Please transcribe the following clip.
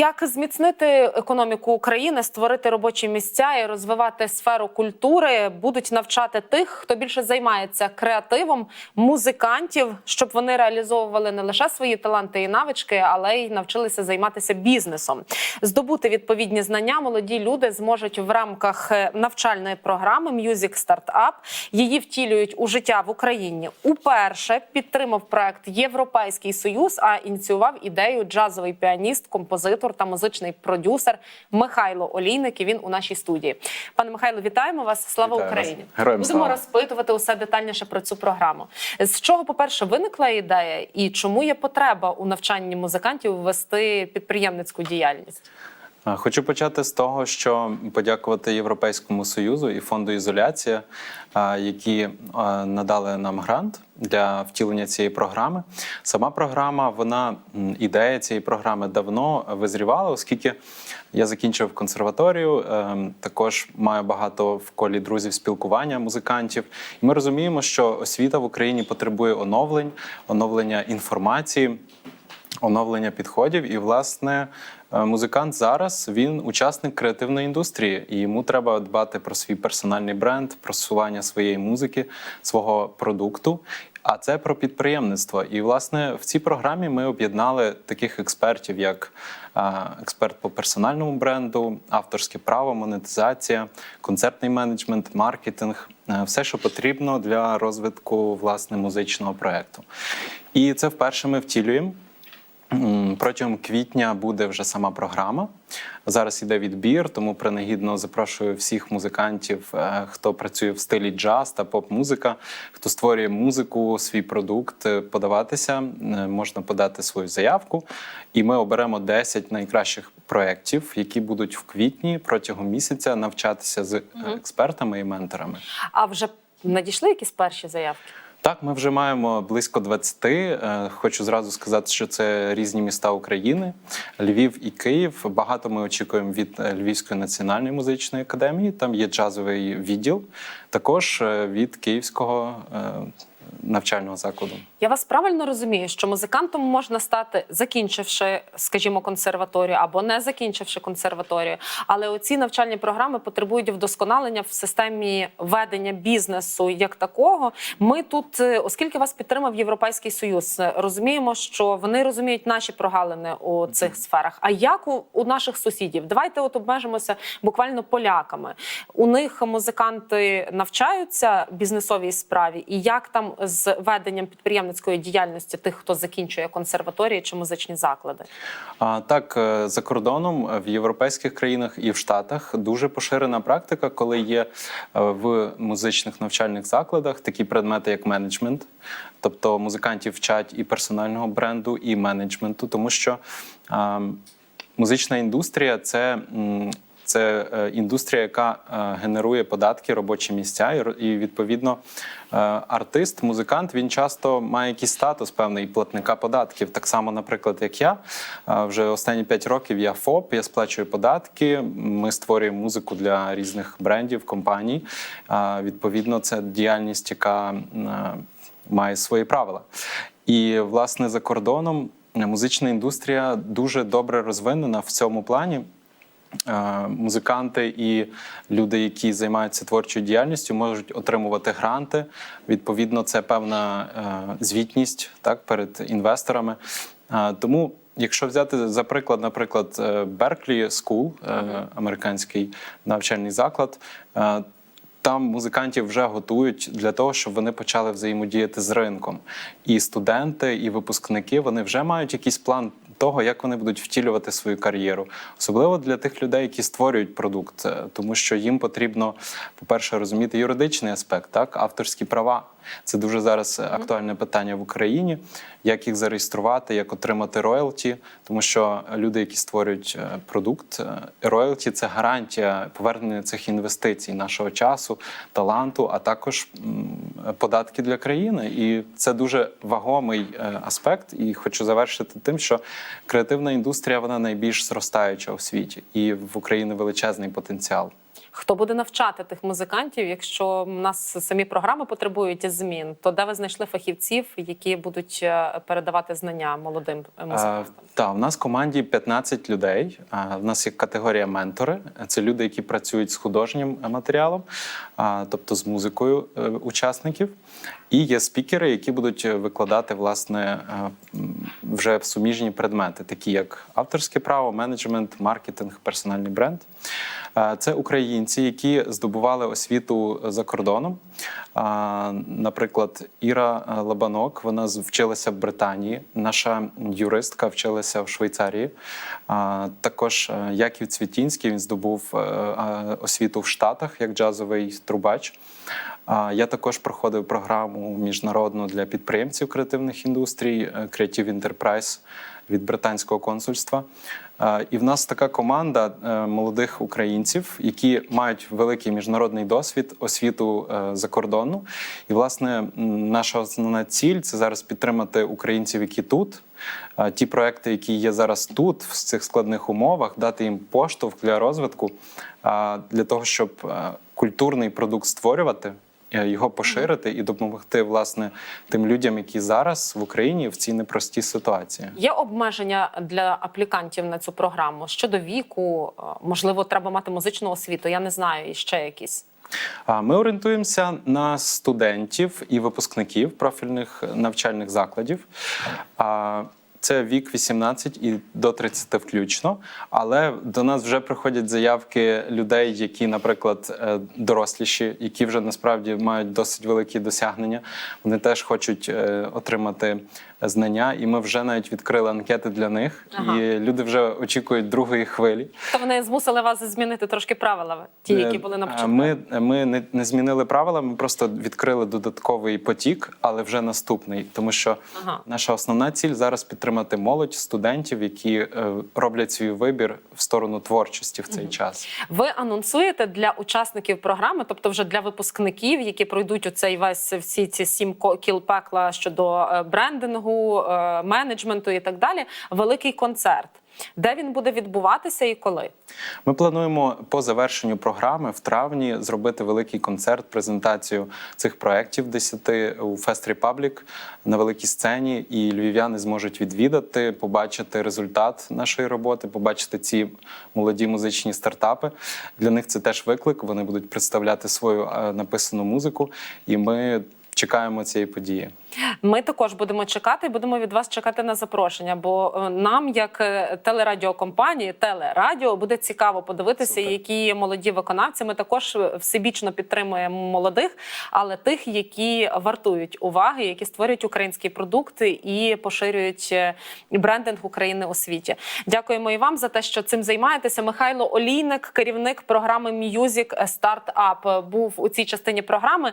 Як зміцнити економіку України, створити робочі місця і розвивати сферу культури, будуть навчати тих, хто більше займається креативом, музикантів, щоб вони реалізовували не лише свої таланти і навички, але й навчилися займатися бізнесом. Здобути відповідні знання молоді люди зможуть в рамках е, навчальної програми Music Startup. Її втілюють у життя в Україні. Уперше підтримав проект Європейський Союз, а ініціював ідею джазовий піаніст, композитор та музичний продюсер Михайло Олійник. І він у нашій студії. Пане Михайло, вітаємо вас! Слава Вітаю вас. Україні! Героям Будемо слава. розпитувати усе детальніше про цю програму. З чого, по-перше, виникла ідея, і чому є потреба у навчанні музикантів ввести підприємницьку діяльність? Хочу почати з того, що подякувати Європейському Союзу і фонду ізоляція, які надали нам грант для втілення цієї програми. Сама програма, вона ідея цієї програми давно визрівала, оскільки я закінчив консерваторію, ем, також маю багато в колі друзів спілкування музикантів. І ми розуміємо, що освіта в Україні потребує оновлень, оновлення інформації. оновлення підходів. І, власне, е, музикант зараз він учасник креативної індустрії, і йому треба дбати про свій персональний бренд, просування своєї музики, свого продукту. А це про підприємництво. І, власне, в цій програмі ми об'єднали таких експертів, як е, експерт по персональному бренду, авторське право, монетизація, концертний менеджмент, маркетинг, е, все, що потрібно для розвитку власне музичного проекту. І це вперше ми втілюємо. Протягом квітня буде вже сама програма. Зараз іде відбір, тому принагідно запрошую всіх музикантів, е, хто працює в стилі джаз та поп-музика, хто створює музику, свій продукт, е, подаватися. Можна подати свою заявку, і ми оберемо 10 найкращих проєктів, які будуть в квітні протягом місяця навчатися з е, експертами і менторами. А вже надійшли якісь перші заявки? Так, ми вже маємо близько 20. Е, Хочу зразу сказати, що це різні міста України, Львів і Київ. Багато ми очікуємо від е, Львівської національної музичної академії. Там є джазовий відділ, також е, від Київського навчального закладу. Я вас правильно розумію, що музикантом можна стати, закінчивши, скажімо, консерваторію або не закінчивши консерваторію. Але оці навчальні програми потребують вдосконалення в системі ведення бізнесу як такого. Ми тут, е, оскільки вас підтримав Європейський Союз, е, розуміємо, що вони розуміють наші прогалини у цих сферах. А як у, у наших сусідів? Давайте от обмежимося буквально поляками. У них музиканти навчаються бізнесовій справі, і як там з веденням підприємницької діяльності тих, хто закінчує консерваторії чи музичні заклади? А так, е, за кордоном е, в європейських країнах і в Штатах дуже поширена практика, коли є е, в музичних навчальних закладах такі предмети, як менеджмент. Тобто музикантів вчать і персонального бренду, і менеджменту, тому що а, музична індустрія це. Це е, індустрія, яка е, генерує податки, робочі місця, і відповідно е, артист, музикант він часто має якийсь статус певний платника податків. Так само, наприклад, як я вже останні 5 років я ФОП, я сплачую податки. Ми створюємо музику для різних брендів, компаній. Відповідно, це діяльність, яка має свої правила. І власне за кордоном музична індустрія дуже добре розвинена в цьому плані. Е, Музиканти і люди, які займаються творчою діяльністю, можуть отримувати гранти. Відповідно, це певна е, звітність так перед інвесторами. Е, Тому, якщо взяти за приклад, наприклад, Берклі School, американський навчальний заклад. там музикантів вже готують для того, щоб вони почали взаємодіяти з ринком. І студенти, і випускники вони вже мають якийсь план того, як вони будуть втілювати свою кар'єру, особливо для тих людей, які створюють продукт, е, тому що їм потрібно, по-перше, розуміти юридичний аспект, так авторські права. Це дуже зараз актуальне питання в Україні. Як їх зареєструвати, як отримати роялті, тому що люди, які створюють е, продукт, е, роялті це гарантія повернення цих інвестицій, нашого часу, таланту, а також податки для країни. І це дуже вагомий е, аспект. І хочу завершити тим, що креативна індустрія вона найбільш зростаюча у світі, і в Україні величезний потенціал. Хто буде навчати тих музикантів? Якщо в нас самі програми потребують змін, то де ви знайшли фахівців, які будуть е, передавати знання молодим е, музикантам? Так, в нас в команді 15 людей. А, В нас є категорія ментори. Це люди, які працюють з художнім матеріалом, а, тобто з музикою е, учасників. І є спікери, які будуть викладати власне вже суміжні предмети, такі як авторське право, менеджмент, маркетинг, персональний бренд. Е, Це українці, які здобували освіту за кордоном. Наприклад, Іра е, Лабанок, вона вчилася в Британії. Наша юристка вчилася в Швейцарії. Також е, Яків Цвітінський він здобув е, е, освіту в Штатах як джазовий трубач. Я також проходив програму міжнародну для підприємців креативних індустрій е, Creative Enterprise від британського консульства. Е, І в нас така команда е, молодих українців, які мають великий міжнародний досвід, освіту е, закордонну. І, власне, наша основна ціль це зараз підтримати українців, які тут. Ті проекти, які є зараз тут, в цих складних умовах, дати їм поштовх для розвитку, для того, щоб е, культурний продукт створювати е, його поширити і допомогти власне тим людям, які зараз в Україні в цій непростій ситуації. Є обмеження для аплікантів на цю програму щодо віку? е, Можливо, треба мати музичну освіту. Я не знаю, і ще якісь. Ми орієнтуємося на студентів і випускників профільних навчальних закладів. Це вік 18 і до 30 включно. Але до нас вже приходять заявки людей, які, наприклад, е, доросліші, які вже насправді мають досить великі досягнення. Вони теж хочуть е, отримати знання, і ми вже навіть відкрили анкети для них. Ага. І люди вже очікують другої хвилі. То вони змусили вас змінити трошки правила, ті, які були на Е, початку. Ми, ми не, не змінили правила, ми просто відкрили додатковий потік, але вже наступний. Тому що Ага. наша основна ціль зараз підтримати молодь, студентів, які е, роблять свій вибір в сторону творчості в цей час. Ви анонсуєте для учасників програми, тобто вже для випускників, які пройдуть у цей весь всі ці сім кіл пекла щодо е, брендингу, е, менеджменту і так далі. Великий концерт. Де він буде відбуватися і коли? Ми плануємо по завершенню програми в травні зробити великий концерт, презентацію цих проєктів 10 у Fest Republic на великій сцені, і львів'яни зможуть відвідати, побачити результат нашої роботи, побачити ці молоді музичні стартапи. Для них це теж виклик. Вони будуть представляти свою е, написану музику, і ми чекаємо цієї події. Ми також будемо чекати, і будемо від вас чекати на запрошення. Бо е, нам, як е, телерадіокомпанії, телерадіо, буде цікаво подивитися, Супер. які молоді виконавці. Ми також е, всебічно підтримуємо молодих, але тих, які вартують уваги, які створюють українські продукти і поширюють брендинг України у світі. Дякуємо і вам за те, що цим займаєтеся. Михайло Олійник, керівник програми Music Startup, був у цій частині програми.